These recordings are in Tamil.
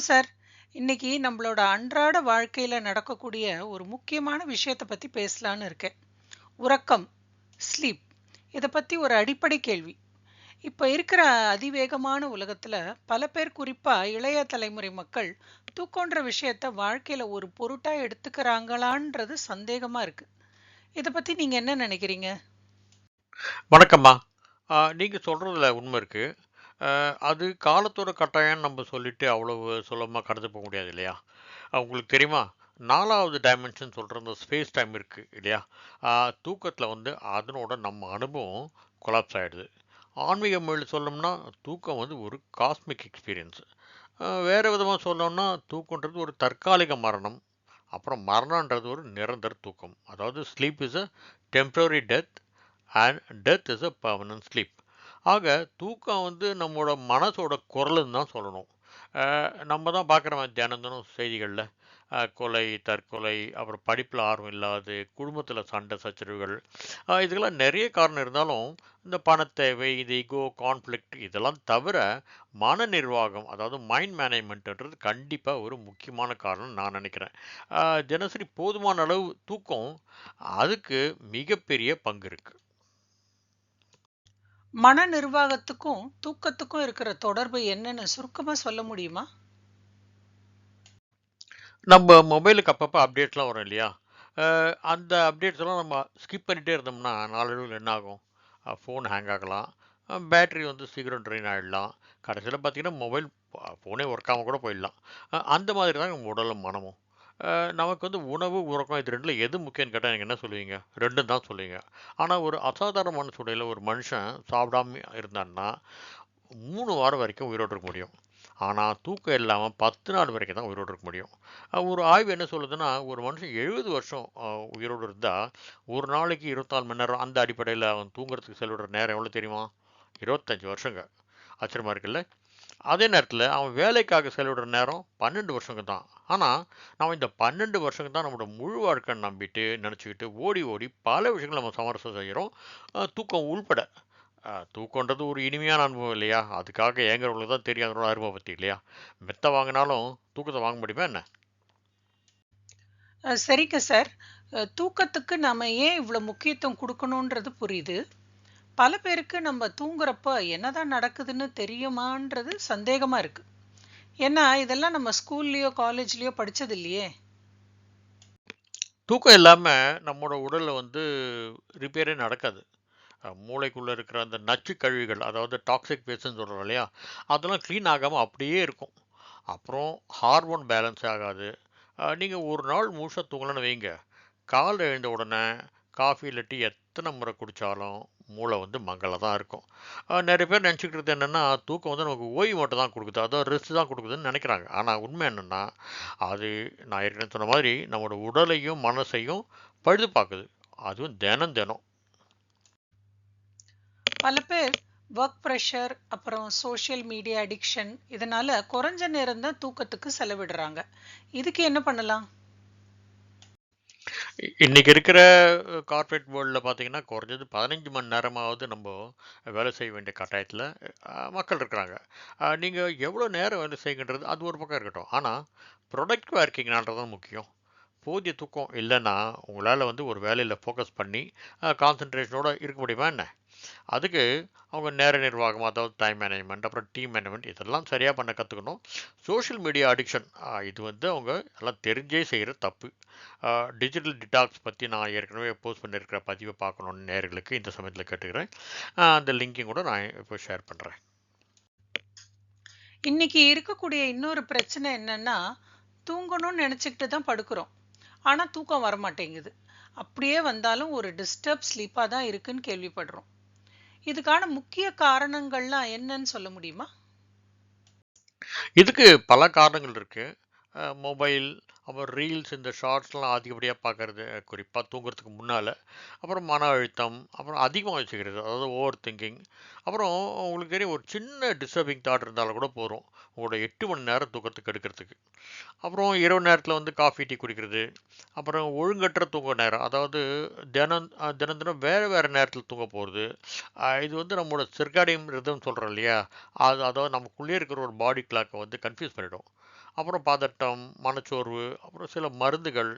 சார். இன்னைக்கு நம்மளோட அன்றாட வாழ்க்கையில் நடக்கக்கூடிய ஒரு முக்கியமான விஷயத்தை பற்றி பேசலான்னு இருக்கேன். உறக்கம், ஸ்லீப். இதை பற்றி ஒரு அடிப்படை கேள்வி. இப்போ இருக்கிற அதிவேகமான உலகத்துல பல பேர் குறிப்பாக இளைய தலைமுறை மக்கள் தூக்கம்ன்ற விஷயத்த வாழ்க்கையில ஒரு பொருட்டாக எடுத்துக்கிறாங்களான்றது சந்தேகமா இருக்கு. இதை பற்றி நீங்கள் என்ன நினைக்கிறீங்க? வணக்கம்மா. நீங்கள் சொல்கிறதுல சொல்றதுல உண்மை இருக்கு. அது காலத்தோட கட்டாயம்னு நம்ம சொல்லிட்டு அவ்வளவு சுலபமாக கடந்து போக முடியாது இல்லையா? உங்களுக்கு தெரியுமா? நாலாவது டைமென்ஷன் சொல்கிற அந்த ஸ்பேஸ் டைம் இருக்குது இல்லையா? தூக்கத்தில் வந்து அதனோட நம்ம அனுபவம் கொலாப்ஸ் ஆகிடுது ஆன்மீக மொழியில் சொல்லணும்னா, தூக்கம் வந்து ஒரு காஸ்மிக் எக்ஸ்பீரியன்ஸ். வேறு விதமாக சொல்லணும்னா, தூக்கம்ன்றது ஒரு தற்காலிக மரணம். அப்புறம் மரணன்றது ஒரு நிரந்தர தூக்கம். அதாவது sleep is a temporary death and death is a permanent sleep. ஆக தூக்கம் வந்து நம்மளோட மனசோட குரலுன்னு தான் சொல்லணும். நம்ம தான் பார்க்குறோமே தினம் தினம் செய்திகளில் கொலை, தற்கொலை, அப்புறம் படிப்பில் ஆர்வம் இல்லாது குடும்பத்தில் சண்டை சச்சரவுகள். இதுக்கெல்லாம் நிறைய காரணம் இருந்தாலும், இந்த பணத்தேவை இது ஈகோ, கான்ஃப்ளிக்ட் இதெல்லாம் தவிர, மன நிர்வாகம் அதாவது மைண்ட் மேனேஜ்மெண்ட்ன்றது கண்டிப்பாக ஒரு முக்கியமான காரணம்னு நான் நினைக்கிறேன். தினசரி போதுமான அளவு தூக்கம், அதுக்கு மிகப்பெரிய பங்கு இருக்குது மன நிர்வாகத்துக்கும், தூக்கத்துக்கும் இருக்கிற தொடர்பு என்னன்னு சுருக்கமா சொல்ல முடியுமா? நம்ம மொபைலுக்கு அப்பப்போ அப்டேட்லாம் வரும் இல்லையா? அந்த அப்டேட்ஸ்லாம் நம்ம ஸ்கிப் பண்ணிட்டே இருந்தோம்னா, நாளடைவில் என்ன ஆகும்? ஃபோன் ஹேங் ஆகலாம். பேட்ரி பேட்டரி வந்து சீக்கிரம் ட்ரெயின் ஆகிடலாம் கடைசியில் பார்த்தீங்கன்னா, மொபைல் ஃபோனே ஒர்க் ஆகாமல் கூட போயிடலாம். அந்த மாதிரி தான் நம்ம உடலும், மனமும். நமக்கு வந்து உணவு, உறக்கம் இது ரெண்டில் எது முக்கியம்னு கேட்டால் நீங்கள் என்ன சொல்லுவீங்க? ரெண்டும் தான் சொல்லுவீங்க. ஆனால் ஒரு அசாதாரணமான சூழலில் ஒரு மனுஷன் சாப்பிடாம இருந்தான்னா, மூணு வாரம் வரைக்கும் உயிரோடு இருக்க முடியும். ஆனால் தூக்கம் இல்லாமல் பத்து நாள் வரைக்கும் தான் உயிரோடு இருக்க முடியும். ஒரு ஆய்வு என்ன சொல்லுதுன்னா, ஒரு மனுஷன் 70 வருஷம் உயிரோடு இருந்தால் ஒரு நாளைக்கு 24 மணி நேரம் அந்த அடிப்படையில் அவன் தூங்குறதுக்கு செலவிடுற நேரம் எவ்வளோ தெரியுமா? 25 வருஷங்க. ஆச்சரியமாக இருக்குல்ல? அதே நேரத்தில் அவன் வேலைக்காக செலவிடுற நேரம் 12 வருஷங்க தான். ஆனால் நம்ம இந்த 12 வருஷம் தான் நம்மளோட முழு வாழ்க்கைன்னு நம்பிட்டு, நினச்சிக்கிட்டு ஓடி ஓடி பல விஷயங்களை நம்ம சமரசம் செய்கிறோம் தூக்கம் உள்பட. தூக்கன்றது தூக்கம்ன்றது ஒரு இனிமையான அனுபவம் இல்லையா? அதுக்காக ஏங்குறவங்களுக்கு தான் தெரியும் அதனோட அரும பற்றி இல்லையா? மெத்த வாங்கினாலும் தூக்கத்தை வாங்க முடியுமா என்ன? சரிங்க சார். தூக்கத்துக்கு நம்ம ஏன் இவ்வளோ முக்கியத்துவம் கொடுக்கணுன்றது புரியுது. பல பேருக்கு நம்ம தூங்குறப்ப என்னதான் நடக்குதுன்னு தெரியுமான்றது சந்தேகமாக இருக்குது ஏன்னா, இதெல்லாம் நம்ம ஸ்கூல்லையோ காலேஜ்லேயோ படித்தது இல்லையே! தூக்கம் இல்லாமல் நம்மோட உடலில் வந்து ரிப்பேரே நடக்காது. மூளைக்குள்ளே இருக்கிற அந்த நச்சு கழிவுகள், அதாவது டாக்ஸிக் வேஸ்ட்ன்னு சொல்கிறோம் இல்லையா? அதெல்லாம் க்ளீன் ஆகாமல் அப்படியே இருக்கும். அப்புறம் ஹார்மோன் பேலன்ஸே ஆகாது. நீங்கள் ஒரு நாள் முழுசாக தூங்கலன்னு வைங்க, காலைல எழுந்த உடனே காஃபி இல்லாட்டி எத்தனை முறை குடித்தாலும் மூளை வந்து மங்கலா தான் இருக்கும். நிறைய பேர் நினச்சிக்கிறது என்னென்னா தூக்கம் வந்து நமக்கு ஓய்வு மட்டும் தான் கொடுக்குது அதான் ரெஸ்ட் தான் கொடுக்குதுன்னு நினைக்கிறாங்க. ஆனால் உண்மை என்னென்னா அது நான் ஏற்கனவே சொன்ன மாதிரி நம்மளோட உடலையும், மனசையும் பழுது பார்க்குது. அதுவும் தினம் தினம். பல பேர் ஒர்க் ப்ரெஷர் அப்புறம் சோஷியல் மீடியா அடிக்ஷன் இதனால குறைஞ்ச நேரம் தான் தூக்கத்துக்கு செலவிடுறாங்க. இதுக்கு என்ன பண்ணலாம்? இன்னைக்கு இருக்கிற கார்ப்பரேட் வேர்ல்டுல பார்த்தீங்கன்னா, குறைஞ்சது 15 மணி நேரமாவது நம்ம வேலை செய்ய வேண்டிய கட்டாயத்துல மக்கள் இருக்கிறாங்க. நீங்கள் நீங்க எவ்வளோ நேரம் வேலை செய்யுங்கன்றது அது ஒரு பக்கம் இருக்கட்டும். ஆனா, ப்ரொடக்டிவாக இருக்கீங்களான்றது தான் முக்கியம். போதிய தூக்கம் இல்லைன்னா உங்களால் வந்து ஒரு வேலையில் ஃபோக்கஸ் பண்ணி கான்சன்ட்ரேஷனோடு இருக்க முடியுமா என்ன? அதுக்கு அவங்க நேர நிர்வாகம், அதாவது டைம் மேனேஜ்மெண்ட் அப்புறம் டீம் மேனேஜ்மெண்ட் இதெல்லாம் சரியாக பண்ண கற்றுக்கணும் சோஷியல் மீடியா அடிக்ஷன் இது வந்து அவங்க எல்லாம் தெரிஞ்சே செய்கிற தப்பு. டிஜிட்டல் டிடாக்ஸ் பற்றி நான் ஏற்கனவே போஸ்ட் பண்ணியிருக்கிற பதிவை பார்க்கணும்னு நேர்களுக்கு இந்த சமயத்தில் கேட்டுக்கிறேன். அந்த லிங்கையும் கூட நான் இப்போ ஷேர் பண்ணுறேன் இன்னைக்கு இருக்கக்கூடிய இன்னொரு பிரச்சனை என்னன்னா, தூங்கணும்னு நினச்சிக்கிட்டு தான் படுக்கிறோம். ஆனால் தூக்கம் வரமாட்டேங்குது. அப்படியே வந்தாலும் ஒரு டிஸ்டர்ப் ஸ்லீப்பாக தான் இருக்குன்னு கேள்விப்படுறோம். இதுக்கான முக்கிய காரணங்கள்லாம் என்னன்னு சொல்ல முடியுமா? இதுக்கு பல காரணங்கள் இருக்கு. மொபைல், அப்புறம் ரீல்ஸ் இந்த ஷார்ட்ஸ்லாம் அதிகப்படியாக பார்க்கறது, குறிப்பாக தூங்குறதுக்கு முன்னால் அப்புறம் மன அழுத்தம், அப்புறம் அதிகமாக வச்சுக்கிறது அதாவது ஓவர் திங்கிங். அப்புறம் உங்களுக்கு தெரியும் ஒரு சின்ன டிஸ்டர்பிங் தாட் இருந்தாலும் கூட போதும். உங்களோட எட்டு மணி நேரம் தூக்கத்துக்கு எடுக்கிறதுக்கு அப்புறம் இரவு நேரத்தில் வந்து காஃபி, டீ குடிக்கிறது. அப்புறம் ஒழுங்கற்ற தூங்க நேரம். அதாவது தினம் தினம் தினம் வேறு வேறு நேரத்தில் தூங்க போகிறது இது வந்து நம்மளோட சிர்காடியம் ரிதம் சொல்கிறோம் இல்லையா? அது அதாவது நமக்குள்ளேயே இருக்கிற ஒரு பாடி கிளாக்கை வந்து கன்ஃப்யூஸ் பண்ணிவிடும் அப்புறம் பதட்டம் மனச்சோர்வு அப்புறம் சில மருந்துகள்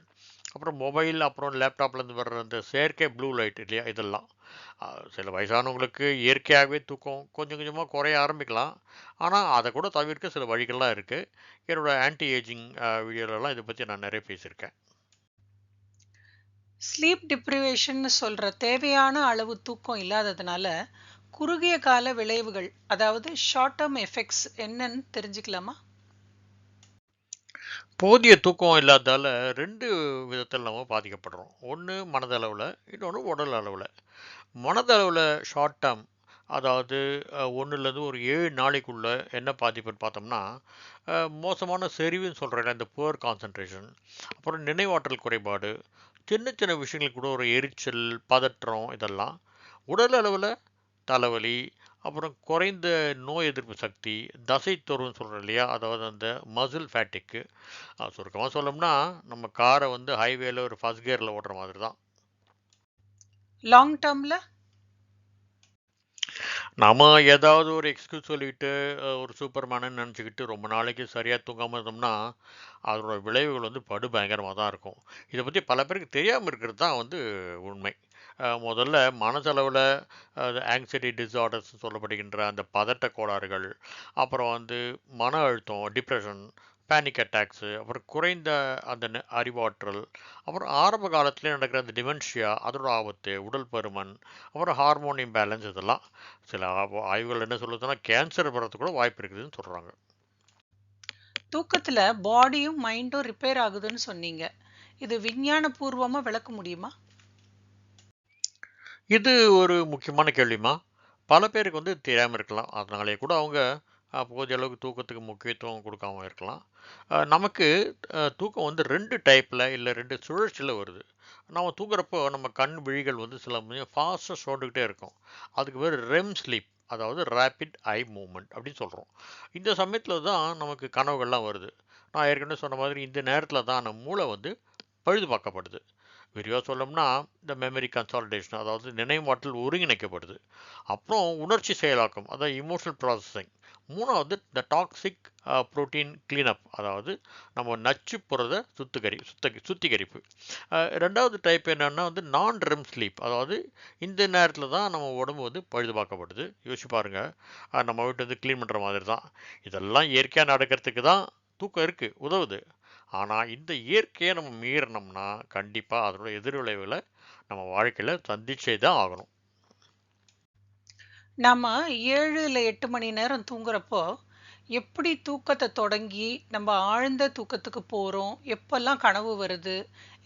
அப்புறம் மொபைல் அப்புறம் லேப்டாப்லேருந்து வர்ற அந்த செயற்கை ப்ளூ லைட் இல்லையா இதெல்லாம். சில வயசானவங்களுக்கு இயற்கையாகவே தூக்கம் கொஞ்சம் கொஞ்சமாக குறைய ஆரம்பிக்கலாம். ஆனால் அதை கூட தவிர்க்க சில வழிகள்லாம் இருக்குது என்னோடய ஆன்டி ஏஜிங் வீடியோலலாம் இதை பற்றி நான் நிறைய பேசியிருக்கேன். ஸ்லீப் டிப்ரிவேஷன் சொல்கிற தேவையான அளவு தூக்கம் இல்லாததுனால குறுகிய கால விளைவுகள் அதாவது ஷார்ட் டேர்ம் எஃபெக்ட்ஸ் என்னன்னு தெரிஞ்சுக்கலாமா? போதிய தூக்கம் இல்லாததால் ரெண்டு விதத்தில் நம்ம பாதிக்கப்படுறோம். ஒன்று மனதளவில் இன்னொன்று உடல் அளவில் மனதளவில் ஷார்ட் டேர்ம் அதாவது ஒன்றுலேருந்து ஒரு ஏழு நாளைக்குள்ளே என்ன பாதிப்புன்னு பார்த்தோம்னா மோசமான செறிவுன்னு சொல்கிறேன் இந்த புவர் கான்சன்ட்ரேஷன் அப்புறம் நினைவாற்றல் குறைபாடு சின்ன சின்ன விஷயங்களுக்கு கூட ஒரு எரிச்சல் பதற்றம் இதெல்லாம். உடல் அளவில் தலைவலி அப்புறம் குறைந்த நோய் எதிர்ப்பு சக்தி தசைத்தொருன்னு சொல்கிறோம் இல்லையா? அதாவது அந்த மசில் ஃபேட்டிக்கு சுருக்கமாக சொல்லணும்னா நம்ம காரை வந்து ஹைவேல ஒரு ஃபர்ஸ்ட் கியரில் ஓட்டுற மாதிரி தான் லாங் டேர்ம்ல நம்ம ஏதாவது ஒரு எக்ஸ்கியூஸ் சொல்லிட்டு ஒரு சூப்பர்மேனு நினச்சிக்கிட்டு ரொம்ப நாளைக்கு சரியாக தூங்காமல் இருந்தோம்னா அதோட விளைவுகள் வந்து படு பயங்கரமாக தான் இருக்கும். இதை பற்றி பல பேருக்கு தெரியாமல் இருக்கிறது தான் வந்து உண்மை. முதல்ல மனசளவில் ஆங்ஸைட்டி டிஸார்டர்ஸ் சொல்லப்படுகின்ற அந்த பதட்ட கோளாறுகள் அப்புறம் வந்து மன அழுத்தம் டிப்ரெஷன் பேனிக் அட்டாக்ஸு அப்புறம் குறைந்த அந்த நெ- அறிவாற்றல் அப்புறம் ஆரம்ப காலத்திலே நடக்கிற அந்த டிமென்ஷியா அதோட ஆபத்து உடல் பருமன் அப்புறம் ஹார்மோன் இம்பேலன்ஸ் இதெல்லாம் சில ஆய்வுகள் என்ன சொல்லுதுன்னா கேன்சர் வர்றதுக்கு கூட வாய்ப்பு இருக்குதுன்னு சொல்கிறாங்க தூக்கத்தில் பாடியும் மைண்டும் ரிப்பேர் ஆகுதுன்னு சொன்னீங்க. இது விஞ்ஞானபூர்வமாக விளக்க முடியுமா? இது ஒரு முக்கியமான கேள்விமா பல பேருக்கு வந்து தெரியாமல் இருக்கலாம். அதனாலே கூட அவங்க போதிய அளவுக்கு தூக்கத்துக்கு முக்கியத்துவம் கொடுக்காம இருக்கலாம். நமக்கு தூக்கம் வந்து ரெண்டு டைப்பில் இல்லை ரெண்டு சுழற்சியில் வருது. நம்ம தூங்குறப்போ நம்ம கண் விழிகள் வந்து சில ஃபாஸ்ட்டாக சோண்டுக்கிட்டே இருக்கும். அதுக்கு பேர் ரெம் ஸ்லீப் அதாவது ரேப்பிட் ஐ மூமெண்ட் அப்படின்னு சொல்கிறோம் இந்த சமயத்தில் தான் நமக்கு கனவுகள்லாம் வருது. நான் ஏற்கனவே சொன்ன மாதிரி இந்த நேரத்தில் தான் நம்ம மூளை வந்து பழுது பார்க்கப்படுது விரிவாக சொல்லணும்னா இந்த மெமரி கன்சாலிடேஷன் அதாவது நினைவாற்றல் ஒருங்கிணைக்கப்படுது. அப்புறம் உணர்ச்சி செயலாக்கம் அதாவது இமோஷனல் ப்ராசஸிங் மூணாவது இந்த டாக்ஸிக் புரோட்டீன் கிளீனப் அதாவது நம்ம நச்சு புறத சுத்திகரி சுத்த சுத்திகரிப்பு. ரெண்டாவது டைப் என்னென்னா வந்து நான் ரெம் ஸ்லீப் அதாவது இந்த நேரத்தில் தான் நம்ம உடம்பு வந்து பழுதுபார்க்கப்படுது. யோசிச்சு பாருங்கள் நம்ம வீட்டு வந்து க்ளீன் பண்ணுற மாதிரி தான் இதெல்லாம் இயற்கையாக நடக்கிறதுக்கு தான் தூக்கம் இருக்குது உதவுது. ஆனால் இந்த இயற்கையை நம்ம மீறினோம்னா கண்டிப்பாக அதோட எதிர்விளைவுகளை நம்ம வாழ்க்கையில் சந்திச்சே தான் ஆகணும். நம்ம ஏழு இல்லை எட்டு மணி நேரம் தூங்குறப்போ எப்படி தூக்கத்தை தொடங்கி நம்ம ஆழ்ந்த தூக்கத்துக்கு போறோம்? எப்பெல்லாம் கனவு வருது?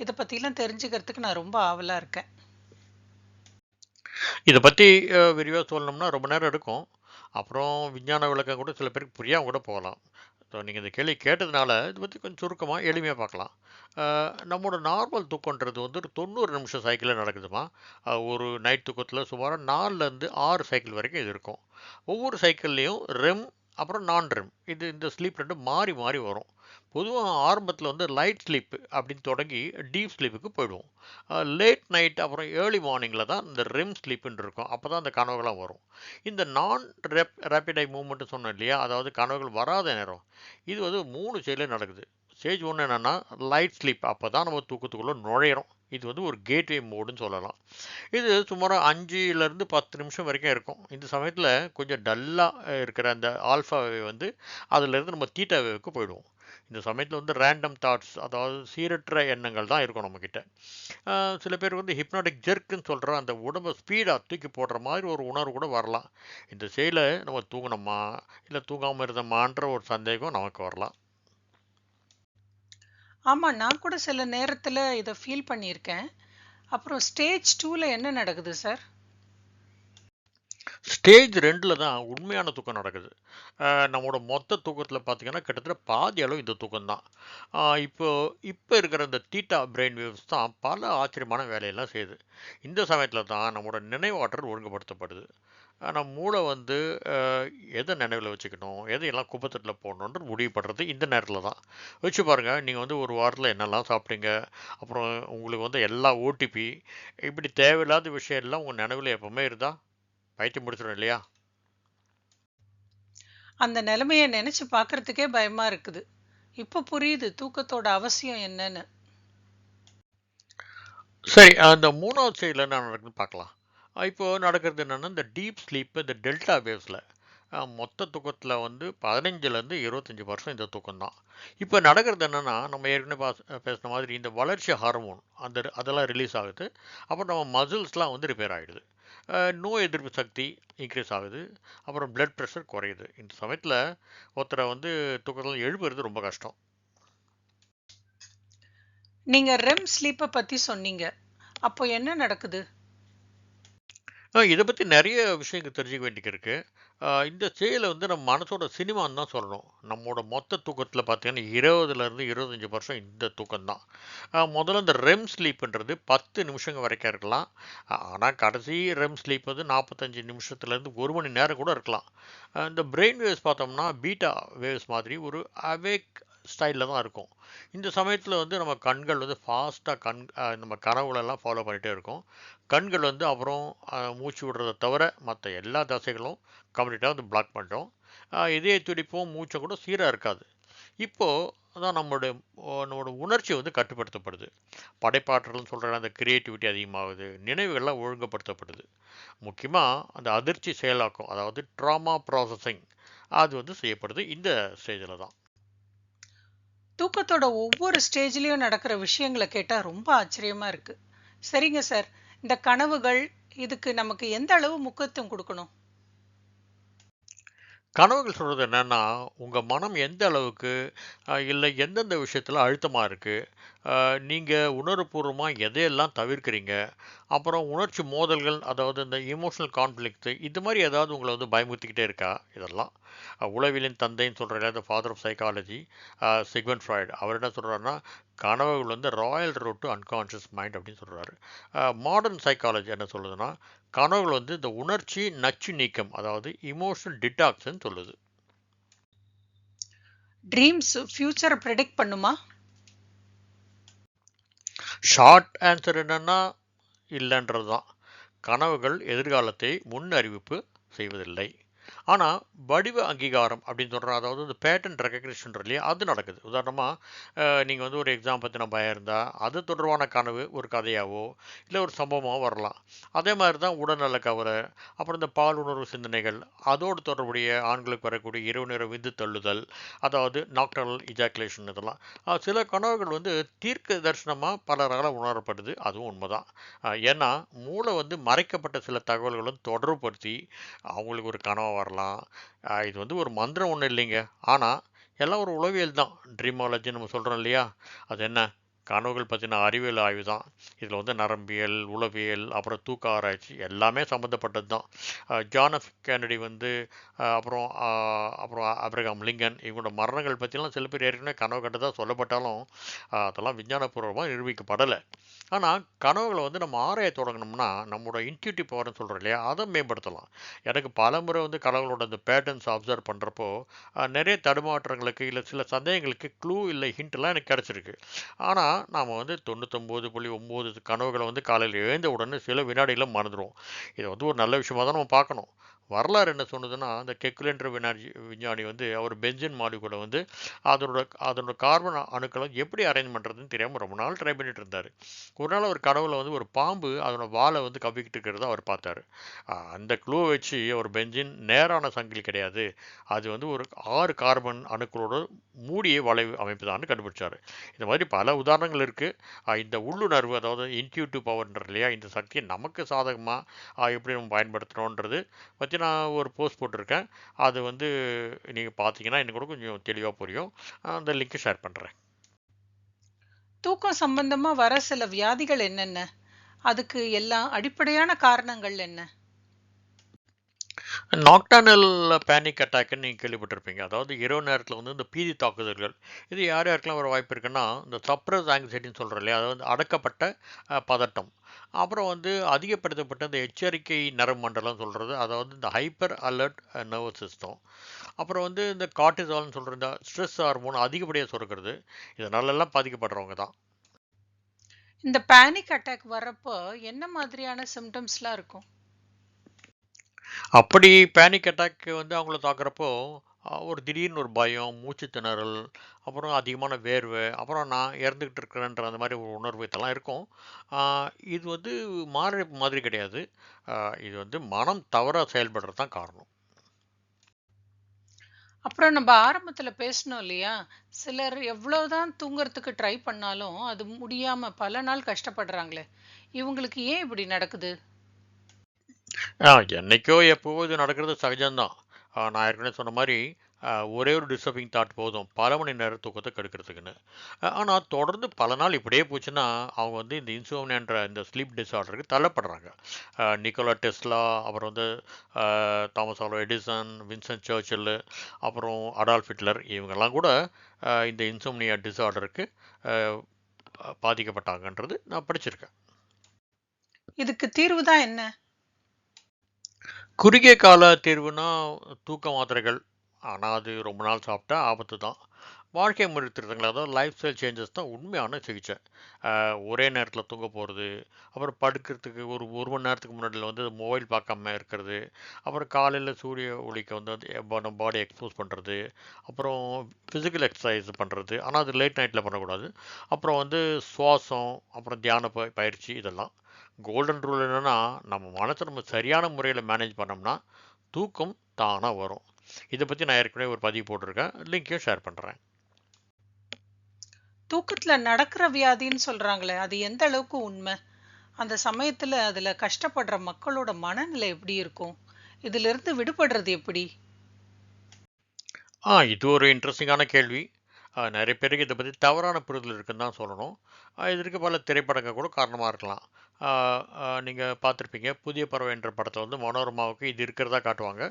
இதை பத்திலாம் தெரிஞ்சுக்கிறதுக்கு நான் ரொம்ப ஆவலா இருக்கேன். இதை பற்றி விரிவாக சொல்லணும்னா ரொம்ப நேரம் எடுக்கும். அப்புறம் விஞ்ஞான விளக்கம் கூட சில பேருக்கு புரியாம கூட போகலாம். ஸோ நீங்கள் இந்த கேள்வி கேட்டதுனால இது பற்றி கொஞ்சம் சுருக்கமாக எளிமையாக பார்க்கலாம். நம்மளோட நார்மல் தூக்கன்றது வந்து ஒரு தொண்ணூறு நிமிஷம் சைக்கிளில் நடக்குதுமா. ஒரு நைட் தூக்கத்தில் சுமார் நாலுலேருந்து ஆறு சைக்கிள் வரைக்கும் இது இருக்கும். ஒவ்வொரு சைக்கிள்லேயும் ரெம் அப்புறம் நான் ரெம் இது இந்த ஸ்லீப் ரெண்டு மாறி மாறி வரும். பொதுவாக ஆரம்பத்தில் வந்து லைட் ஸ்லீப் அப்படின்னு தொடங்கி டீப் ஸ்லீப்புக்கு போயிடுவோம். லேட் நைட் அப்புறம் ஏர்லி மார்னிங்கில் தான் இந்த ரெம் ஸ்லீப்புன்னு இருக்கும். அப்போ தான் அந்த கனவுகள்லாம் வரும். இந்த நான் ரெப் ரேப்பிட் ஐ மூவ்மெண்ட்டு சொன்னோம் இல்லையா? அதாவது கனவுகள் வராத நேரம். இது வந்து மூணு ஸ்டேஜில் நடக்குது. ஸ்டேஜ் ஒன்று என்னென்னா லைட் ஸ்லீப். அப்போ தான் நம்ம தூக்கத்துக்குள்ளே நுழையிறோம். இது வந்து ஒரு கேட்வே மோடுன்னு சொல்லலாம். இது சுமார் அஞ்சுலேருந்து பத்து நிமிஷம் வரைக்கும் இருக்கும். இந்த சமயத்தில் கொஞ்சம் டல்லாக இருக்கிற அந்த ஆல்ஃபா வேவ் வந்து அதுலேருந்து நம்ம தீட்டா வேவுக்கு போயிடுவோம். இந்த சமயத்தில் வந்து ரேண்டம் தாட்ஸ் அதாவது சீரற்ற எண்ணங்கள் தான் இருக்கும் நம்மக்கிட்ட சில பேர் வந்து ஹிப்னாட்டிக் ஜெர்க்குன்னு சொல்கிற அந்த உடம்பை ஸ்பீடாக தூக்கி போடுற மாதிரி ஒரு உணர்வு கூட வரலாம். இந்த செயலை நம்ம தூங்கணுமா இல்லை தூங்காமல் இருந்தோமான்ற ஒரு சந்தேகம் நமக்கு வரலாம். ஆமாம் நான் கூட சில நேரத்தில் இதை ஃபீல் பண்ணியிருக்கேன். அப்புறம் ஸ்டேஜ் டூவில் என்ன நடக்குது சார் ஸ்டேஜ் ரெண்டில் தான் உண்மையான தூக்கம் நடக்குது. நம்மளோட மொத்த தூக்கத்தில் பார்த்தீங்கன்னா கிட்டத்தட்ட பாதி அளவு இந்த தூக்கம் தான். இப்போ இப்போ இருக்கிற இந்த தீட்டா பிரெயின் வேவ்ஸ் தான் பல ஆச்சரியமான வேலையெல்லாம் செய்யுது. இந்த சமயத்தில் தான் நம்மளோட நினைவாற்றல் ஒழுங்குபடுத்தப்படுது. ஆனால் நம்ம மூளை வந்து எதை நினைவில் வச்சுக்கணும் எதையெல்லாம் குப்பத்தட்டில் போடணுன்ற முடிவு பண்ணுறது இந்த நேரத்தில் தான். வச்சு பாருங்கள் நீங்கள் வந்து ஒரு வாரத்தில் என்னெல்லாம் சாப்பிட்டீங்க அப்புறம் உங்களுக்கு வந்து எல்லா ஓடிபி இப்படி தேவையில்லாத விஷயம் எல்லாம் உங்கள் நினைவில் எப்போவுமே இருந்தால் பைத்தியம் முடிச்சிடும் இல்லையா? அந்த நிலைமைய நினைச்சு பார்க்கறதுக்கே பயமா இருக்குது. இப்ப புரியுது தூக்கத்தோட அவசியம் என்னன்னு. சரி அந்த மூணாவது ஸ்டேஜில் என்ன நடக்குதுன்னு பார்க்கலாம். இப்போ நடக்கிறது என்னென்னா இந்த டீப் ஸ்லீப்பு இந்த டெல்டா வேவ்ஸில் மொத்த தூக்கத்தில் வந்து பதினஞ்சுலேருந்து இருபத்தஞ்சி பர்சன்ட் இந்த தூக்கம் தான் இப்போ நடக்கிறது என்னென்னா நம்ம ஏற்கனவே பாஸ் பேசின மாதிரி இந்த வளர்ச்சி ஹார்மோன் அந்த அதெல்லாம் ரிலீஸ் ஆகுது. அப்புறம் நம்ம மசில்ஸ்லாம் வந்து ரிப்பேர் ஆகிடுது நோய் எதிர்ப்பு சக்தி இன்க்ரீஸ் ஆகுது. அப்புறம் பிளட் ப்ரெஷர் குறையுது. இந்த சமயத்தில் ஒருத்தரை வந்து தூக்கத்தில் எழுப்புறது ரொம்ப கஷ்டம். நீங்க ரெம் ஸ்லீப்பை பத்தி சொன்னீங்க. அப்போ என்ன நடக்குது? இதை பற்றி நிறைய விஷயங்கள் தெரிஞ்சுக்க வேண்டியது இருக்குது இந்த செயலை வந்து நம்ம மனசோட சினிமான்னு தான் சொல்லணும். நம்மளோட மொத்த தூக்கத்தில் பார்த்தீங்கன்னா இருபதுலேருந்து இருபத்தஞ்சி பர்சன்ட் இந்த தூக்கம் தான் முதல்ல இந்த ரெம் ஸ்லீப்புன்றது பத்து நிமிஷங்கள் வரைக்கும் இருக்கலாம். ஆனால் கடைசி ரெம் ஸ்லீப் வந்து நாற்பத்தஞ்சு நிமிஷத்துலேருந்து ஒரு மணி நேரம் கூட இருக்கலாம். இந்த பிரெயின் வேவ்ஸ் பார்த்தோம்னா பீட்டா வேவ்ஸ் மாதிரி ஒரு அவேக் ஸ்டைலில் தான் இருக்கும். இந்த சமயத்தில் வந்து நம்ம கண்கள் வந்து ஃபாஸ்ட்டாக கண் நம்ம கனவுகளெல்லாம் ஃபாலோ பண்ணிகிட்டே இருக்கும். கண்கள் வந்து அப்புறம் மூச்சு விடுறதை தவிர மற்ற எல்லா தசைகளும் கம்ப்ளீட்டாக வந்து பிளாக் பண்ணிட்டோம். இதய துடிப்பும் மூச்சும் கூட சீராக இருக்காது. இப்போது தான் நம்மளுடைய நம்மளோட உணர்ச்சி வந்து கட்டுப்படுத்தப்படுது. படைப்பாற்றல்னு சொல்கிற அந்த கிரியேட்டிவிட்டி அதிகமாகுது. நினைவுகள்லாம் ஒழுங்குபடுத்தப்படுது. முக்கியமாக அந்த அதிர்ச்சி செயலாக்கம் அதாவது ட்ராமா ப்ராசஸிங் அது வந்து செய்யப்படுது இந்த ஸ்டேஜில் தான். தூக்கத்தோட ஒவ்வொரு ஸ்டேஜ்லேயும் நடக்கிற விஷயங்களை கேட்டால் ரொம்ப ஆச்சரியமாக இருக்குது சரிங்க சார். இந்த கனவுகள் இதுக்கு நமக்கு எந்த அளவு முக்கியத்துவம் கொடுக்கணும்? கனவுகள் சொல்கிறது என்னென்னா உங்கள் மனம் எந்த அளவுக்கு இல்லை எந்தெந்த விஷயத்தில் அழுத்தமாக இருக்குது நீங்கள் உணர்வுபூர்வமாக எதையெல்லாம் தவிர்க்கிறீங்க அப்புறம் உணர்ச்சி மோதல்கள் அதாவது இந்த இமோஷனல் கான்ஃப்ளிக்ட் இது மாதிரி ஏதாவது உங்களை வந்து பயமுறுத்திக்கிட்டே இருக்கா இதெல்லாம்? உளவிலின் உளவியலின் தந்தைன்னு சொல்கிற அந்த father of psychology Sigmund Freud அவர் என்ன சொல்கிறாருன்னா கனவுகள் வந்து royal road to unconscious mind அப்படின்னு சொல்கிறாரு மாடர்ன் சைக்காலஜி என்ன சொல்லுதுன்னா கனவுகள் வந்து இந்த உணர்ச்சி நச்சு நீக்கம் அதாவது இமோஷனல் டிடாக்ஸ்ன்னு சொல்லுது. ட்ரீம்ஸ் ஃபியூச்சரை ப்ரெடிக்ட் பண்ணுமா? ஷார்ட் ஆன்சர் என்னன்னா இல்லைன்றது தான் கனவுகள் எதிர்காலத்தை முன் அறிவிப்பு செய்வதில்லை. ஆனால் வடிவ அங்கீகாரம் அப்படின்னு சொல்கிறோம் அதாவது இந்த பேட்டன் ரெக்கக்னிஷன் இல்லையா? அது நடக்குது. உதாரணமாக நீங்கள் வந்து ஒரு எக்ஸாம் பற்றின பயம் இருந்தால் அது தொடர்பான கனவு ஒரு கதையாவோ இல்லை ஒரு சம்பவமாக வரலாம். அதே மாதிரி தான் உடல்நல கவலை அப்புறம் இந்த பால் உணர்வு சிந்தனைகள் அதோடு தொடர்புடைய ஆண்களுக்கு வரக்கூடிய இரவு நேர விந்து தள்ளுதல் அதாவது நாக்டரல் இஜாக்குலேஷன் இதெல்லாம். சில கனவுகள் வந்து தீர்க்க தரிசனமாக பலரால் உணரப்படுது. அதுவும் உண்மைதான். ஏன்னா மூளை வந்து மறைக்கப்பட்ட சில தகவல்களும் தொடர்புபடுத்தி அவங்களுக்கு ஒரு கனவு வரலாம். அஹ் இது வந்து ஒரு மந்திரம் ஒன்றும் இல்லைங்க. ஆனால் எல்லாம் ஒரு உளவியல் தான். ட்ரீமாலஜி நம்ம சொல்கிறோம் இல்லையா? அது என்ன? கனவுகள் பற்றின அறிவியல் ஆய்வு தான் இதில் வந்து நரம்பியல் உளவியல் அப்புறம் தூக்க ஆராய்ச்சி எல்லாமே சம்மந்தப்பட்டது தான் ஜான் எஃப் வந்து அப்புறம் அப்புறம் அப்ரகாம் லிங்கன் இவங்களோட மரணங்கள் பற்றிலாம் சில பேர் ஏற்கனவே கனவு கண்டதாக சொல்லப்பட்டாலும் அதெல்லாம் விஞ்ஞானபூர்வமாக நிரூபிக்கப்படலை. ஆனால் கனவுகளை வந்து நம்ம ஆராய தொடங்கினோம்னா நம்மளோட இன்ட்யூட்டிவ் பவர்னு சொல்கிறோம் இல்லையா? அதை மேம்படுத்தலாம். எனக்கு பல முறை வந்து கனவுகளோட அந்த பேட்டர்ன்ஸ் அப்சர்வ் பண்ணுறப்போ நிறைய தடுமாற்றங்களுக்கு இல்லை சில சந்தேகங்களுக்கு க்ளூ இல்லை ஹிண்ட்லாம் எனக்கு கிடச்சிருக்கு. ஆனால் நாம் வந்து தொண்ணூத்தொம்பது புள்ளி ஒம்பது கனவுகளை வந்து காலையில் எழுந்த உடனே சில வினாடியில் மறந்துடுவோம் இதை வந்து ஒரு நல்ல விஷயமாக தான் நம்ம பார்க்கணும். வரலாறு என்ன சொன்னதுன்னா அந்த கெக்குலென்ற வினாடி விஞ்ஞானி வந்து அவர் பென்சின் மாலிகுலை வந்து அதனோட அதனோட கார்பன் அணுக்களை எப்படி அரேஞ்ச் பண்ணுறதுன்னு தெரியாமல் ரொம்ப நாள் ட்ரை பண்ணிட்டு இருந்தார். ஒரு நாள் அவர் கடவுளை வந்து ஒரு பாம்பு அதனோட வாலை வந்து கவ்விக்கிட்டு இருக்கிறத அவர் பார்த்தாரு. அந்த க்ளூவை வச்சு அவர் பென்சின் நேரான சங்கிலி கிடையாது. அது வந்து ஒரு ஆறு கார்பன் அணுக்களோட மூடிய வளைவு அமைப்பு தான் கண்டுபிடிச்சார். இந்த மாதிரி பல உதாரணங்கள் இருக்குது இந்த உள்ளுணர்வு அதாவது இன்ட்யூட்டிவ் பவர்ன்ற இல்லையா இந்த சக்தியை நமக்கு சாதகமாக எப்படி நம்ம பயன்படுத்தணுன்றது பற்றி நான் ஒரு போஸ்ட் போட்டிருக்கேன். அது வந்து நீங்கள் பார்த்தீங்கன்னா எனக்கு கூட கொஞ்சம் தெளிவாக புரியும். அந்த லிங்க்கை ஷேர் பண்ணுறேன் தூக்கம் சம்பந்தமா வர சில வியாதிகள் என்னென்ன? அதுக்கு எல்லாம் அடிப்படையான காரணங்கள் என்ன? நாக்டானல் பேனிக் அட்டாக்னு நீங்கள் கேள்விப்பட்டிருப்பீங்க. அதாவது இரவு நேரத்தில் வந்து இந்த பீதி தாக்குதல்கள். இது யார் யாருக்கெல்லாம் ஒரு வாய்ப்பு இருக்குன்னா இந்த சப்ரஸ் ஆங்ஸைட்டின்னு சொல்கிறோம் இல்லையா? அது வந்து அடக்கப்பட்ட பதட்டம். அப்புறம் வந்து அதிகப்படுத்தப்பட்ட இந்த எச்சரிக்கை நரம்பு மண்டலம் சொல்கிறது அதாவது இந்த ஹைப்பர் அலர்ட் நர்வஸ் சிஸ்டம் அப்புறம் வந்து இந்த காட்டிசால்னு சொல்கிற இந்த ஸ்ட்ரெஸ் ஹார்மோன் அதிகப்படியாக சுரக்கிறது. இதனாலெல்லாம் பாதிக்கப்படுறவங்க தான். இந்த பேனிக் அட்டாக் வர்றப்போ என்ன மாதிரியான சிம்டம்ஸ்லாம் இருக்கும்? அப்படி பேனிக் அட்டாக் வந்து அவங்கள தாக்குறப்போ ஒரு திடீர்னு ஒரு பயம் மூச்சு திணறல் அப்புறம் அதிகமான வேர்வை அப்புறம் நான் இறந்துக்கிட்டு இருக்கிறேன்ற அந்த மாதிரி ஒரு உணர்வு இதெல்லாம் இருக்கும். இது வந்து மாறு மாதிரி கிடையாது. இது வந்து மனம் தவறாக செயல்படுறது தான் காரணம். அப்புறம் நம்ம ஆரம்பத்தில் பேசணும் இல்லையா? சிலர் எவ்வளோதான் தூங்குறதுக்கு ட்ரை பண்ணாலும் அது முடியாமல் பல நாள் கஷ்டப்படுறாங்களே. இவங்களுக்கு ஏன் இப்படி நடக்குது? ஆ என்னைக்கோ எப்போவோ இது நடக்கிறது சகஜம்தான். ஆ, நான் ஏற்கனவே சொன்ன மாதிரி ஆ, ஒரே ஒரு டிஸ்டர்பிங் தாட் போதும். பல மணி நேரம் தூக்கத்தை கெடுக்கிறதுக்குன்னு. ஆனால் தொடர்ந்து பல நாள் இப்படியே போச்சுன்னா அவங்க வந்து இந்த இன்சோம்னியான்ற இந்த ஸ்லீப் டிஸார்டருக்கு தள்ளப்படுறாங்க. ஆ, நிக்கோலா டெஸ்லா அப்புறம் வந்து ஆ, Thomas Alva Edison Vincent Churchill அப்புறம் அடால்ஃப் ஹிட்லர் இவங்கெல்லாம் கூட ஆ, இந்த இன்சோம்னியா டிஸார்டருக்கு பாதிக்கப்பட்டாங்கன்றது நான் படிச்சிருக்கேன். இதுக்கு தீர்வு தான் என்ன? குறுகிய கால தீர்வுனா தூக்க மாத்திரைகள். ஆனால் அது ரொம்ப நாள் சாப்பிட்டா ஆபத்து தான். வாழ்க்கை முறை திருத்தங்கள் அதாவது லைஃப் ஸ்டைல் சேஞ்சஸ் தான் உண்மையான சிகிச்சை. ஒரே நேரத்தில் தூங்க போகிறது அப்புறம் படுக்கிறதுக்கு ஒரு ஒரு மணி நேரத்துக்கு முன்னாடியில் வந்து மொபைல் பார்க்காம இருக்கிறது அப்புறம் காலையில் சூரிய ஒளிக்கு வந்து அது நம்ம பாடி எக்ஸ்போஸ் பண்ணுறது அப்புறம் ஃபிசிக்கல் எக்ஸசைஸ் பண்ணுறது ஆனால் அது லேட் நைட்டில் பண்ணக்கூடாது. அப்புறம் வந்து சுவாசம் அப்புறம் தியான ப பயிற்சி இதெல்லாம். கோல்டன் ரூல் என்னன்னா நம்ம மனசை நம்ம சரியான முறையில் மேனேஜ் பண்ணோம்னா தூக்கம் தானாக வரும். இதை பற்றி நான் ஏற்கனவே ஒரு பதிவு போட்டிருக்கேன். லிங்க்கையும் ஷேர் பண்ணுறேன் தூக்கத்துல நடக்கிற வியாதின்னு சொல்றாங்களே அது எந்த அளவுக்கு உண்மை? அந்த சமயத்துல அதுல கஷ்டப்படுற மக்களோட மனநிலை எப்படி இருக்கும்? இதுல இருந்து விடுபடுறது எப்படி? ஆ இது ஒரு இன்ட்ரெஸ்டிங்கான கேள்வி. நிறைய பேருக்கு இதை பற்றி தவறான புரிதல் இருக்குன்னு தான் சொல்லணும். இதற்கு பல திரைப்படங்கள் கூட காரணமாக இருக்கலாம். நீங்கள் பார்த்துருப்பீங்க. புதிய பறவை என்ற படத்தில் வந்து மனோரமாவுக்கு இது இருக்கிறதா காட்டுவாங்க.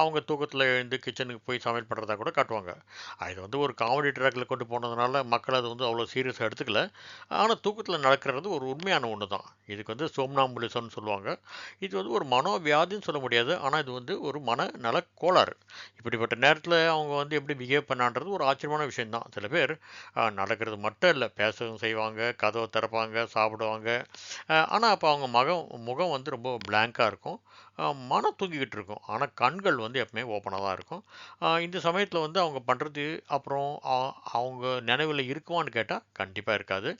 அவங்க தூக்கத்தில் எழுந்து கிச்சனுக்கு போய் சமையல் பண்ணுறதா கூட காட்டுவாங்க. இது வந்து ஒரு காமெடி ட்ராக்கில் கொண்டு போனதுனால மக்கள் அது வந்து அவ்வளோ சீரியஸாக எடுத்துக்கல. ஆனால் தூக்கத்தில் நடக்கிறது ஒரு உண்மையான ஒன்று தான் இதுக்கு வந்து சோம்னாம்புலிசம்னு சொல்லுவாங்க. இது வந்து ஒரு மனோவியாதின்னு சொல்ல முடியாது. ஆனால் இது வந்து ஒரு மனநல கோளாறு. இப்படிப்பட்ட நேரத்தில் அவங்க வந்து எப்படி பிஹேவ் பண்ணான்றது ஒரு ஆச்சரியமான விஷயம்தான். சில பேர் நடக்கிறது மட்டும் இல்லை. பேசவும் செய்வாங்க கதவை திறப்பாங்க சாப்பிடுவாங்க. ஆனால் அப்போ அவங்க மகம் முகம் வந்து ரொம்ப பிளாங்காக இருக்கும். மனம் தூங்கிக்கிட்டு இருக்கும். ஆனால் கண்கள் வந்து எப்பவுமே ஓப்பனாக தான் இருக்கும். இந்த சமயத்தில் வந்து அவங்க பண்ணுறது அப்புறம் அவங்க நினைவில் இருக்குமான்னு கேட்டால் கண்டிப்பாக இருக்காது.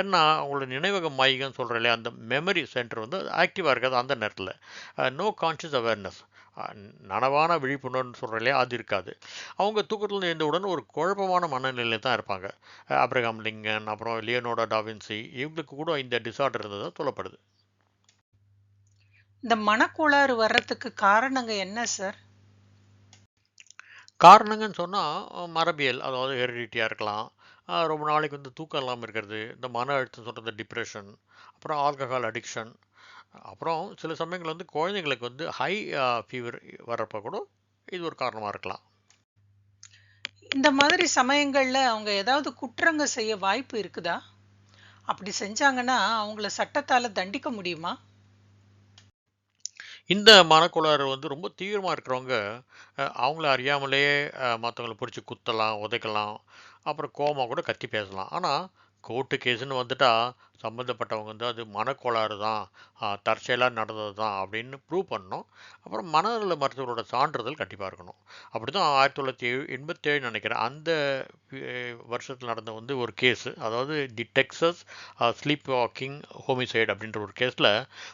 ஏன்னா அவங்களோட நினைவக மைகன்னு சொல்கிற இல்லையா அந்த மெமரி சென்டர் வந்து ஆக்டிவாக இருக்காது அந்த நேரத்தில். நோ கான்ஷியஸ் அவேர்னஸ் நனவான விழிப்புணர்வுன்னு சொல்கிற இல்லையா? அது இருக்காது. அவங்க தூக்கத்தில் இருந்தவுடன் ஒரு குழப்பமான மனநிலையில் தான் இருப்பாங்க. அஹ் அப்ரஹாம் லிங்கன் அப்புறம் லியோனோடா டாவின்சி இவங்களுக்கு கூட இந்த டிசார்டர் இருந்ததாக சொல்லப்படுது. இந்த மனக்கோளாறு வர்றதுக்கு காரணங்க என்ன சார் காரணங்கன்னு சொன்னால் மரபியல் அதாவது ஹெரிடிட்டியாக இருக்கலாம். ரொம்ப நாளைக்கு வந்து தூக்கம் இல்லாமல் இருக்கிறது இந்த மன அழுத்தம் சொல்கிறது டிப்ரெஷன் அப்புறம் ஆல்கஹால் அடிக்ஷன் அப்புறம் சில சமயங்கள் வந்து குழந்தைங்களுக்கு வந்து ஹை ஃபீவர் வர்றப்ப கூட இது ஒரு காரணமாக இருக்கலாம். இந்த மாதிரி சமயங்கள்ல அவங்க ஏதாவது குற்றங்க செய்ய வாய்ப்பு இருக்குதா? அப்படி செஞ்சாங்கன்னா அவங்கள சட்டத்தால தண்டிக்க முடியுமா? இந்த மனக்கோளாறு வந்து ரொம்ப தீவிரமாக இருக்கிறவங்க அவங்கள அறியாமலே மற்றவங்களை பிடிச்சி குத்தலாம் உதைக்கலாம் அப்புறம் கோமா கூட கத்தி பேசலாம். ஆனால் கோர்ட்டு கேஸுன்னு வந்துட்டால் சம்மந்தப்பட்டவங்க வந்து அது மனக்கோளாறு தான் தற்செயலாக நடந்தது தான் அப்படின்னு ப்ரூவ் பண்ணணும். அப்புறம் மனநல மருத்துவரோட சான்றிதழ் கண்டிப்பாக இருக்கணும். அப்படி தான் ஆயிரத்தி தொள்ளாயிரத்தி எண்பத்தேழு நினைக்கிறேன். அந்த வருஷத்தில் நடந்த வந்து ஒரு கேஸு அதாவது the Texas sleep walking homicide அப்படின்ற ஒரு கேஸில்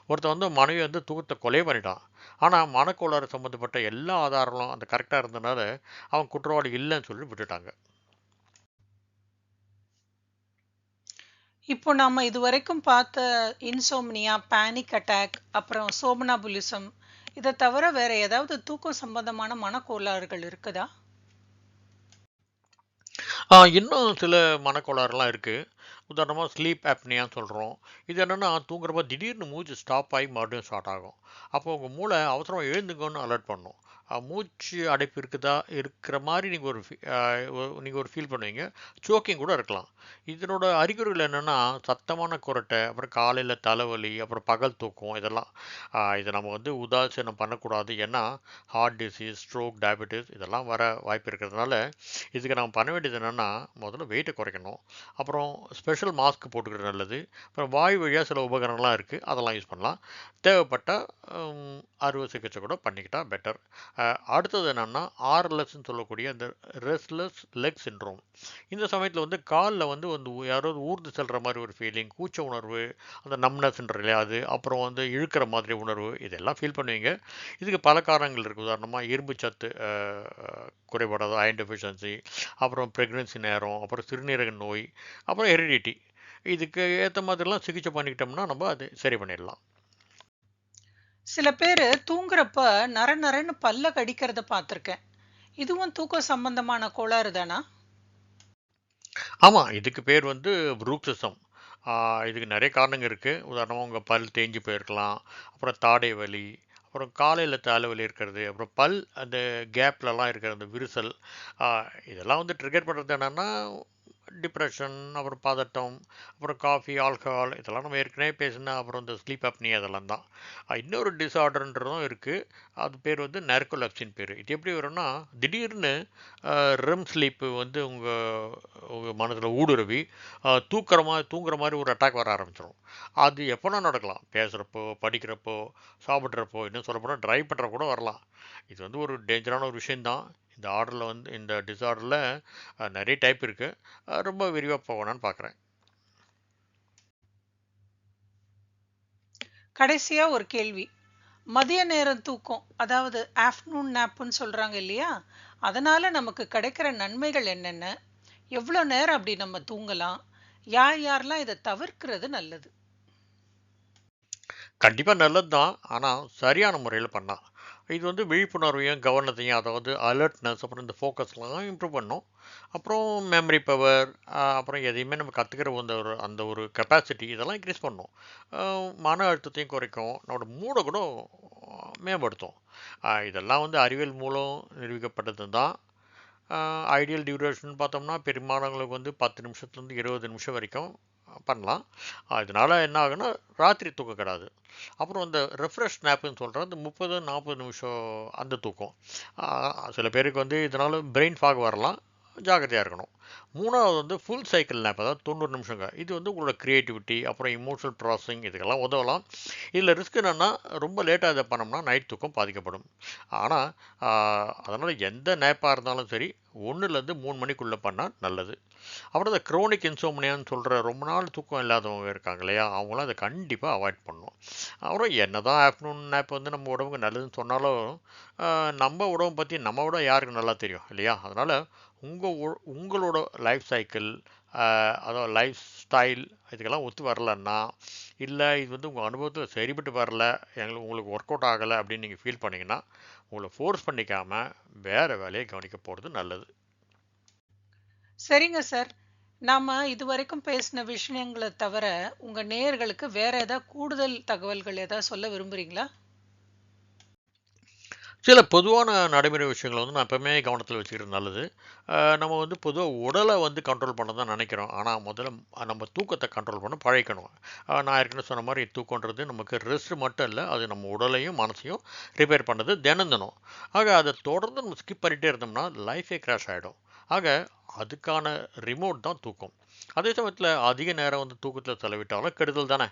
ஒருத்தன் வந்து மனைவி வந்து தூக்கத்தை கொலை பண்ணிட்டான். ஆனால் மனக்கோளாறு சம்மந்தப்பட்ட எல்லா ஆதாரங்களும் அந்த கரெக்டாக இருந்தனால அவன் குற்றவாளி இல்லைன்னு சொல்லி விட்டுட்டாங்க. இப்போ நாம இதுவரைக்கும் பார்த்த இன்சோம்னியா பேனிக் அட்டாக் அப்புறம் சோமனாபுலிசம் இதை தவிர வேற ஏதாவது தூக்கம் சம்பந்தமான மனக்கோளாறுகள் இருக்குதா? இன்னும் சில மனக்கோளாறுலாம் இருக்குது உதாரணமாக ஸ்லீப் ஆப்னியான்னு சொல்கிறோம் இது என்னென்னா தூங்குறப்ப திடீர்னு மூச்சு ஸ்டாப் ஆகி மறுபடியும் ஸ்டார்ட் ஆகும். அப்போ உங்கள் மூளை அவசரமாக எழுந்துங்கன்னு அலர்ட் பண்ணும். மூச்சு அடைப்பு இருக்குதா? இருக்கிற மாதிரி நீங்கள் ஒரு நீங்கள் ஒரு ஃபீல் பண்ணுவீங்க. சோக்கிங் கூட இருக்கலாம். இதனோட அறிகுறிகள் என்னென்னா சத்தமான குரட்டை அப்புறம் காலையில் தலைவலி அப்புறம் பகல் தூக்கம் இதெல்லாம். இதை நம்ம வந்து உதாசீனம் பண்ணக்கூடாது. ஏன்னா ஹார்ட் டிசீஸ் ஸ்ட்ரோக் டயபெட்டிஸ் இதெல்லாம் வர வாய்ப்பு இருக்கிறதுனால இதுக்கு நம்ம பண்ண வேண்டியது என்னென்னா முதல்ல வெயிட்டை குறைக்கணும். அப்புறம் ஸ்பெஷல் மாஸ்க் போட்டுக்கிறது நல்லது. அப்புறம் வாய் வழியாக சில உபகரணங்கள்லாம் இருக்குது அதெல்லாம் யூஸ் பண்ணலாம். தேவைப்பட்டால் அறுவை சிகிச்சை கூட பண்ணிக்கிட்டால் பெட்டர் அடுத்தது என்னென்னா ஆர்லெஸ்ன்னு சொல்லக்கூடிய அந்த ரெஸ்ட்லெஸ் லெக் சின்ரோம் இந்த சமயத்தில் வந்து காலில் வந்து வந்து யாராவது ஊர்ந்து செல்கிற மாதிரி ஒரு ஃபீலிங் கூச்ச உணர்வு அந்த நம்னஸ்ன்ற இல்லையா அது அப்புறம் வந்து இழுக்கிற மாதிரி உணர்வு இதெல்லாம் ஃபீல் பண்ணுவீங்க. இதுக்கு பல காரணங்கள் இருக்குது உதாரணமாக இரும்பு சத்து குறைபாடாத அயன் டெஃபிஷியன்சி அப்புறம் ப்ரெக்னன்சி நேரம் அப்புறம் சிறுநீரக நோய் அப்புறம் ஹெரிடிட்டி இதுக்கு ஏற்ற மாதிரிலாம் சிகிச்சை பண்ணிக்கிட்டோம்னா நம்ம அது சரி பண்ணிடலாம். சில பேர் தூங்குறப்ப நர நரன்னு பல்ல கடிக்கிறத பார்த்துருக்கேன் இதுவும் தூக்கம் சம்பந்தமான கோளாறு தானா? ஆமாம் இதுக்கு பேர் வந்து ப்ரூக்சிசம் இதுக்கு நிறைய காரணங்கள் இருக்குது உதாரணமாக உங்கள் பல் தேஞ்சு போயிருக்கலாம். அப்புறம் தாடை வலி அப்புறம் காலையில் தலைவலி இருக்கிறது அப்புறம் பல் அந்த கேப்லலாம் இருக்கிற அந்த விரிசல். ஆ, இதெல்லாம் வந்து ட்ரிகர் பண்ணுறது என்னென்னா டிப்ரெஷன் அப்புறம் பதட்டம் அப்புறம் காஃபி ஆல்கஹால் இதெல்லாம் நம்ம ஏற்கனவே பேசின அப்புறம் இந்த ஸ்லீப் அப்னி அதெல்லாம் தான். இன்னொரு டிஸார்டர்ன்றதும் இருக்குது அது பேர் வந்து நெர்கோலப்சின் பேர். இது எப்படி வரும்னா திடீர்னு ரெம் ஸ்லீப்பு வந்து உங்கள் உங்கள் மனதில் ஊடுருவி தூக்குற மாதிரி தூங்குற மாதிரி ஒரு அட்டாக் வர ஆரம்பிச்சிடும் அது எப்போனா நடக்கலாம். பேசுகிறப்போ படிக்கிறப்போ சாப்பிட்றப்போ இன்னும் சொல்லப்போனால் ட்ரைவ் பண்ணுற கூட வரலாம். இது வந்து ஒரு டேஞ்சரான ஒரு விஷயந்தான் இந்த ஆர்டரில் வந்து இந்த டிஸார்டரில் நிறைய டைப் இருக்குது ரொம்ப விரிவாக போகணும்னு பார்க்குறேன் கடைசியா ஒரு கேள்வி. மதிய நேரம் தூக்கம் அதாவது ஆஃப்டர்நூன் நாப்புன்னு சொல்றாங்க இல்லையா? அதனால நமக்கு கிடைக்கிற நன்மைகள் என்னென்ன? எவ்வளோ நேரம் அப்படி நம்ம தூங்கலாம்? யார் யாரெல்லாம் இதை தவிர்க்கிறது நல்லது? கண்டிப்பாக நல்லது தான் ஆனால் சரியான முறையில் பண்ணலாம். இது வந்து விழிப்புணர்வையும் கவனத்தையும் அதாவது அலர்ட்னஸ் அப்புறம் இந்த ஃபோக்கஸ்லாம் இம்ப்ரூவ் பண்ணும். அப்புறம் மெமரி பவர் அப்புறம் எதையுமே நம்ம கற்றுக்கிற அந்த ஒரு அந்த ஒரு கெப்பாசிட்டி இதெல்லாம் இன்க்ரீஸ் பண்ணும். மன அழுத்தத்தையும் குறைக்கும். நம்மளோட மூடை கூட மேம்படுத்தும். இதெல்லாம் வந்து அறிவியல் மூலம் நிரூபிக்கப்பட்டது தான். ஐடியல் டியூரேஷன் பார்த்தோம்னா பெரும்பாலானவங்களுக்கு வந்து பத்து நிமிஷத்துலேருந்து இருபது நிமிஷம் வரைக்கும் பண்ணலாம். இதனால் என்ன ஆகுன்னா ராத்திரி தூக்கம் கிடாது. அப்புறம் இந்த ரெஃப்ரெஷ் ஸ்னாப்புன்னு சொல்கிற அந்த முப்பது நாற்பது நிமிஷம் அந்த தூக்கம். சில பேருக்கு வந்து இதனால் பிரெயின் ஃபாக் வரலாம். ஜாக்கிரதையாக இருக்கணும். மூணாவது வந்து ஃபுல் சைக்கிள் நேப் அதாவது தொண்ணூறு நிமிஷங்க. இது வந்து உங்களோட க்ரியேட்டிவிட்டி அப்புறம் இமோஷனல் ப்ராசஸிங் இதுக்கெல்லாம் உதவலாம். இதில் ரிஸ்க் என்னென்னா ரொம்ப லேட்டாக இதை பண்ணோம்னா நைட் தூக்கம் பாதிக்கப்படும். ஆனால் அதனால் எந்த நேப்பாக இருந்தாலும் சரி ஒன்றுலேருந்து மூணு மணிக்குள்ளே பண்ணால் நல்லது. அப்புறம் இந்த க்ரோனிக் இன்சோம்னியான்னு சொல்கிற ரொம்ப நாள் தூக்கம் இல்லாதவங்க இருக்காங்க இல்லையா அவங்களாம் அதை கண்டிப்பாக அவாய்ட் பண்ணும் அப்புறம் என்ன தான் ஆஃப்டர்நூன் நேப் வந்து நம்ம உடம்புக்கு நல்லதுன்னு சொன்னாலும் நம்ம உடம்பை பற்றி நம்ம விட யாருக்கு நல்லா தெரியும் இல்லையா? அதனால் உங்கள் உங்களோட லைஃப் சைக்கிள் அதாவது லைஃப் ஸ்டைல் இதுக்கெல்லாம் ஒத்து வரலன்னா இல்லை இது வந்து உங்கள் அனுபவத்தில் சரிப்பட்டு வரல எங்களுக்கு உங்களுக்கு ஒர்க் அவுட் ஆகலை அப்படின்னு நீங்கள் ஃபீல் பண்ணிங்கன்னா உங்களை ஃபோர்ஸ் பண்ணிக்காம வேற வேலையை கவனிக்க போகிறது நல்லது. சரிங்க சார் நாம இதுவரைக்கும் பேசின விஷயங்களை தவிர உங்க நேயர்களுக்கு வேற ஏதாவது கூடுதல் தகவல்கள் ஏதாவது சொல்ல விரும்புறீங்களா? சில பொதுவான நடைமுறை விஷயங்களை வந்து நான் எப்பவுமே கவனத்தில் வச்சுக்கிறது நல்லது. நம்ம வந்து பொதுவாக உடலை வந்து கண்ட்ரோல் பண்ண தான் நினைக்கிறோம். ஆனால் முதல்ல நம்ம தூக்கத்தை கண்ட்ரோல் பண்ண பழகிக்கணும். நான் ஏற்கனவே சொன்ன மாதிரி தூக்கன்றது நமக்கு ரெஸ்ட் மட்டும் இல்லை அது நம்ம உடலையும் மனசையும் ரிப்பேர் பண்ணுறது தினம் தினம் ஆக அதை தொடர்ந்து நம்ம ஸ்கிப் பண்ணிகிட்டே இருந்தோம்னா லைஃபே கிராஷ் ஆகிடும் ஆக அதுக்கான ரிமோட் தான் தூக்கம். அதே சமயத்தில் அதிக நேரம் வந்து தூக்கத்தில் செலவிட்டாலும் கெடுதல் தானே?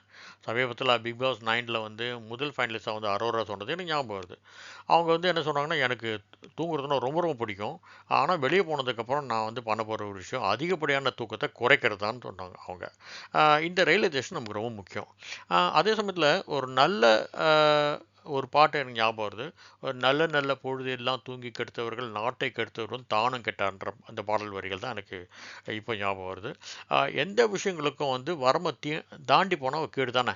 சமீபத்தில் பிக் பாஸ் நைனில் வந்து முதல் ஃபைனலிஸ்டாக வந்து அரோரா சொன்னது எனக்கு ஞாபகம் வருது. அவங்க வந்து என்ன சொன்னாங்கன்னா எனக்கு தூங்குறதுன்னா ரொம்ப ரொம்ப பிடிக்கும். ஆனால் வெளியே போனதுக்கப்புறம் நான் வந்து பண்ண போகிற ஒரு விஷயம் அதிகப்படியான தூக்கத்தை குறைக்கிறதான்னு சொன்னாங்க அவங்க. இந்த இந்த ரியலைசேஷன் நமக்கு ரொம்ப முக்கியம். அதே சமயத்தில் ஒரு நல்ல ஒரு பாட்டு எனக்கு ஞாபகம் வருது. ஒரு நல்ல நல்ல பொழுது எல்லாம் தூங்கி கெடுத்தவர்கள் நாட்டை கெடுத்தவர்களும் தானும் கெட்டான்ற அந்த பாடல் வரிகள் தான் எனக்கு இப்போ ஞாபகம் வருது. எந்த விஷயங்களுக்கும் வந்து வரமத்தையும் தாண்டி போனால் கேடு தானே?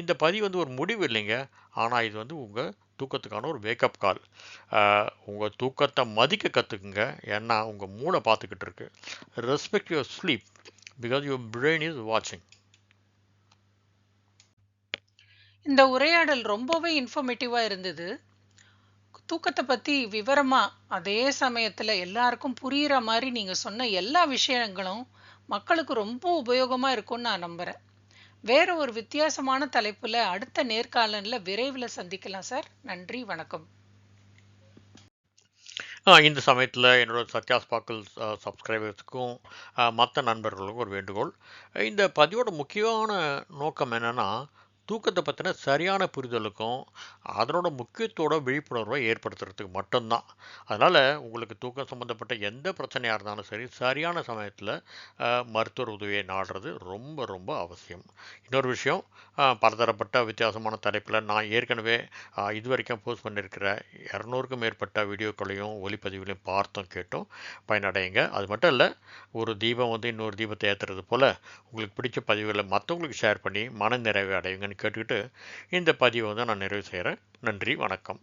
இந்த பதிவு வந்து ஒரு முடிவு இல்லைங்க. ஆனால் இது வந்து உங்கள் தூக்கத்துக்கான ஒரு வேக்கப் கால் உங்கள் தூக்கத்தை மதிக்க கற்றுக்குங்க ஏன்னா உங்கள் மூளை பார்த்துக்கிட்டு இருக்கு. Respect your sleep because your brain is வாட்சிங் இந்த உரையாடல் ரொம்பவே இன்ஃபர்மேட்டிவாக இருந்தது. தூக்கத்தை பத்தி விவரமா அதே சமயத்துல எல்லாருக்கும் புரியுற மாதிரி நீங்க சொன்ன எல்லா விஷயங்களும் மக்களுக்கு ரொம்ப உபயோகமா இருக்கும்னு நான் நம்புறேன். வேற ஒரு வித்தியாசமான தலைப்புல அடுத்த நேர்காணல்ல விரைவில் சந்திக்கலாம் சார். நன்றி வணக்கம். இந்த சமயத்தில் என்னோட சத்யா ஸ்பாக்கல் சப்ஸ்கிரைபர்ஸுக்கும் மற்ற நண்பர்களுக்கும் ஒரு வேண்டுகோள். இந்த பதிவோட முக்கியமான நோக்கம் என்னென்னா தூக்கத்தை பற்றின சரியான புரிதலுக்கும் அதனோட முக்கியத்தோட விழிப்புணர்வை ஏற்படுத்துறதுக்கு மட்டும்தான். அதனால் உங்களுக்கு தூக்கம் சம்மந்தப்பட்ட எந்த பிரச்சனையாக இருந்தாலும் சரி சரியான சமயத்தில் மருத்துவர் உதவியை நாடுறது ரொம்ப ரொம்ப அவசியம். இன்னொரு விஷயம் பலதரப்பட்ட வித்தியாசமான தலைப்பில் நான் ஏற்கனவே இது வரைக்கும் போஸ்ட் பண்ணியிருக்கிற இரநூறுக்கும் மேற்பட்ட வீடியோக்களையும் ஒளிப்பதிவுகளையும் பார்த்தோம் கேட்டோம். பயனடையுங்க. அது மட்டும் இல்லை ஒரு தீபம் வந்து இன்னொரு தீபத்தை ஏற்றுறது போல் உங்களுக்கு பிடிச்ச பதிவுகளை மற்றவங்களுக்கு ஷேர் பண்ணி மன நிறைவு அடையுங்கன்னு கேட்டுக்கிட்டு இந்த பதிவை வந்து நான் நிறைவு செய்கிறேன். நன்றி வணக்கம்.